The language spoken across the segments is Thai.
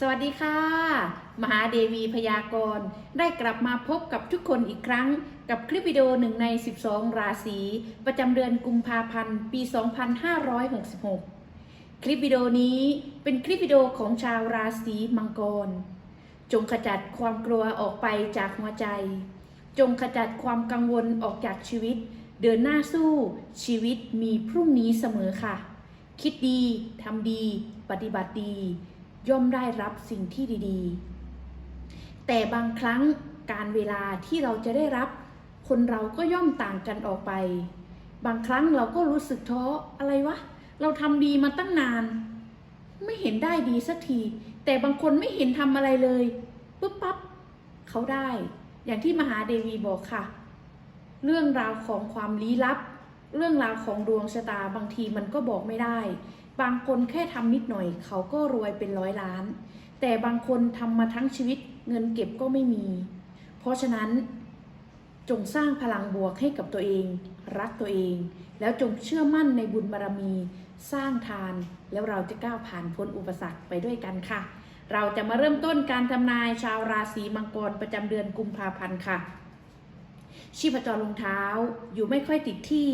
สวัสดีค่ะ มหาเดวีพยากรณ์ได้กลับมาพบกับทุกคนอีกครั้ง กับคลิปวิดีโอหนึ่งใน 12 ราศีประจำเดือนกุมภาพันธ์ ปี 2566 คลิปวิดีโอนี้เป็นคลิปวิดีโอของชาวราศีมังกร จงขจัดความกลัวออกไปจากหัวใจ จงขจัดความกังวลออกจากชีวิต เดินหน้าสู้ชีวิตมีพรุ่งนี้เสมอค่ะ คิดดีทำดี ปฏิบัติดี ย่อมได้รับสิ่งที่ดีๆ แต่บางครั้งการเวลาที่เราจะได้รับ คนเราก็ย่อมต่างกันออกไป บางครั้งเราก็รู้สึกท้ออะไรวะ เราทำดีมาตั้งนาน ไม่เห็นได้ดีสักที แต่บางคนไม่เห็นทำอะไรเลยปุ๊บปั๊บเขาได้ อย่างที่มหาเดวีบอกค่ะ เรื่องราวของความลี้ลับ เรื่องราวของดวงชะตาบางทีมันก็บอกไม่ได้ บางคนแค่ทำนิดหน่อย เขาก็รวยเป็นร้อยล้าน แต่บางคนทำมาทั้งชีวิตเงินเก็บก็ไม่มี เพราะฉะนั้น จงสร้างพลังบวกให้กับตัวเอง รักตัวเอง แล้วจงเชื่อมั่นในบุญบารมี สร้างทานแล้วเราจะก้าวผ่านพ้นอุปสรรคไปด้วยกันค่ะ เราจะมาเริ่มต้นการทำนายชาวราศีมังกรประจำเดือนกุมภาพันธ์ค่ะชีพจรรองเท้าอยู่ไม่ค่อยติดที่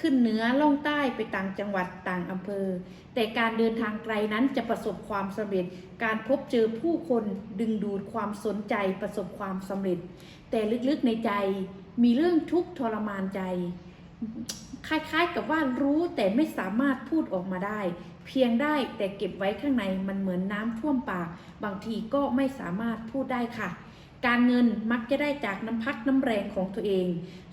ขึ้นเหนือล่องใต้ไปต่างจังหวัดต่างอำเภอ แต่การเดินทางไกลนั้นจะประสบความสำเร็จ การพบเจอผู้คนดึงดูดความสนใจประสบความสำเร็จ แต่ลึกๆในใจมีเรื่องทุกข์ทรมานใจ คล้ายๆกับว่ารู้แต่ไม่สามารถพูดออกมาได้ เพียงได้แต่เก็บไว้ข้างในมันเหมือนน้ำท่วมปาก บางทีก็ไม่สามารถพูดได้ค่ะ การเงินมักจะได้จากน้ำพักน้ำแรงของตัวเอง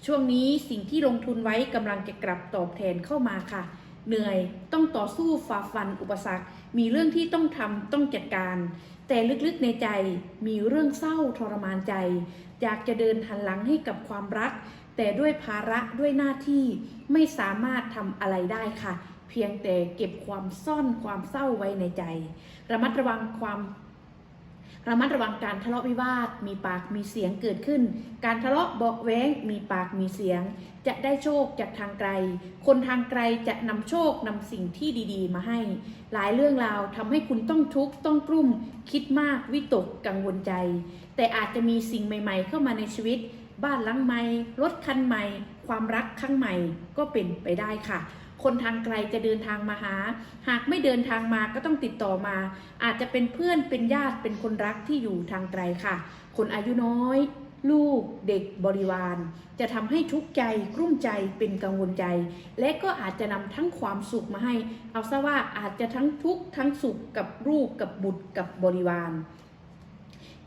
ช่วงนี้สิ่งที่ลงทุนไว้กำลังจะกลับตอบแทนเข้ามาค่ะ เหนื่อยต้องต่อสู้ฝ่าฟันอุปสรรค มีเรื่องที่ต้องทำต้องจัดการ แต่ลึกๆในใจมีเรื่องเศร้าทรมานใจ อยากจะเดินหันหลังให้กับความรัก แต่ด้วยภาระด้วยหน้าที่ไม่สามารถทำอะไรได้ค่ะ เพียงแต่เก็บความซ่อนความเศร้าไว้ในใจ ระมัดระวังความ ระมัดระวังการทะเลาะวิวาท มีปากมีเสียงเกิดขึ้น การทะเลาะเบาแว้ง มีปากมีเสียง จะได้โชคจากทางไกล คนทางไกลจะนำโชคนำสิ่งที่ดีๆ มาให้ หลายเรื่องราวทำให้คุณต้องทุกข์ต้องกลุ้ม คิดมากวิตกกังวลใจ แต่อาจจะมีสิ่งใหม่ ๆ เข้ามาในชีวิต บ้านหลังใหม่ รถคันใหม่ ความรักครั้งใหม่ก็เป็นไปได้ค่ะ คนทางไกลจะเดินทางมาหา หากไม่เดินทางมาก็ต้องติดต่อมา อาจจะเป็นเพื่อนเป็นญาติเป็นคนรักที่อยู่ทางไกลค่ะ คนอายุน้อย ลูกเด็กบริวาร จะทำให้ทุกข์ใจกลุ้มใจเป็นกังวลใจ และก็อาจจะนำทั้งความสุขมาให้ เอาซะว่าอาจจะทั้งทุกข์ทั้งสุขกับลูกกับบุตรกับบริวาร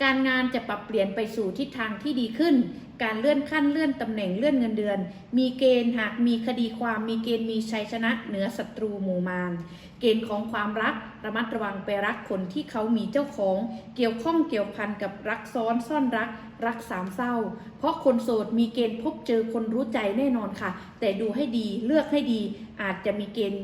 การงานจะปรับเปลี่ยนไปสู่ทิศทางที่ดีขึ้น การเลื่อนขั้นเลื่อนตำแหน่งเลื่อนเงินเดือน มีเกณฑ์หากมีคดีความมีเกณฑ์มีชัยชนะเหนือศัตรูหมู่มาร เกณฑ์ของความรักระมัดระวังไปรักคนที่เขามีเจ้าของ เกี่ยวข้องเกี่ยวพันกับรักซ้อนซ่อนรัก รักสามเศร้า เพราะคนโสดมีเกณฑ์พบเจอคนรู้ใจแน่นอนค่ะ แต่ดูให้ดีเลือกให้ดีอาจจะมีเกณฑ์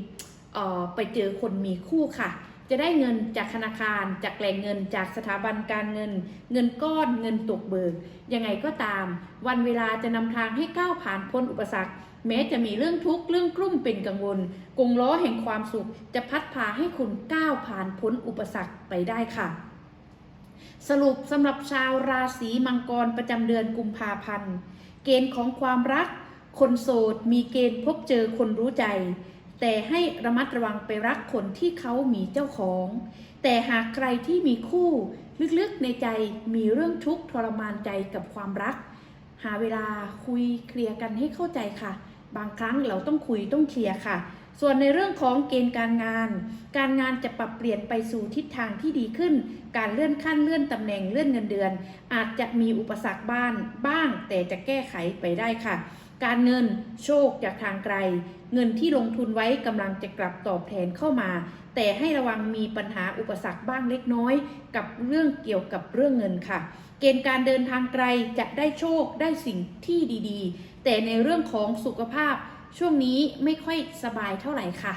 เอ่อไปเจอคนมีคู่ค่ะ จะได้เงินจากธนาคาร จากแหล่งเงิน จากสถาบันการเงิน เงินก้อนเงินตกเบิกยังไงก็ตาม วันเวลาจะนำทางให้ก้าวผ่านพ้นอุปสรรค แม้จะมีเรื่องทุกข์เรื่องกลุ้มเป็นกังวลกงล้อแห่งความสุข จะพัดพาให้คุณก้าวผ่านพ้นอุปสรรคไปได้ค่ะ สรุปสำหรับชาวราศีมังกรประจำเดือนกุมภาพันธ์ เกณฑ์ของความรัก คนโสดมีเกณฑ์พบเจอคนรู้ใจ แต่ให้ระมัดระวังไปรักคนที่เขามีเจ้าของ แต่หากใครที่มีคู่ลึกๆในใจมีเรื่องทุกข์ทรมานใจกับความรัก หาเวลาคุยเคลียร์กันให้เข้าใจค่ะ บางครั้งเราต้องคุยต้องเคลียร์ค่ะ ส่วนในเรื่องของเกณฑ์การงาน การงานจะปรับเปลี่ยนไปสู่ทิศทางที่ดีขึ้น การเลื่อนขั้นเลื่อนตำแหน่งเลื่อนเงินเดือน อาจจะมีอุปสรรคบ้านบ้าง แต่จะแก้ไขไปได้ค่ะ การเงินโชคจากทางไกล เงินที่ลงทุนไว้กำลังจะกลับตอบแทนเข้ามา แต่ให้ระวังมีปัญหาอุปสรรคบ้างเล็กน้อย กับเรื่องเกี่ยวกับเรื่องเงินค่ะ เกณฑ์การเดินทางไกลจะได้โชคได้สิ่งที่ดีๆ แต่ในเรื่องของสุขภาพ ช่วงนี้ไม่ค่อยสบายเท่าไหร่ค่ะ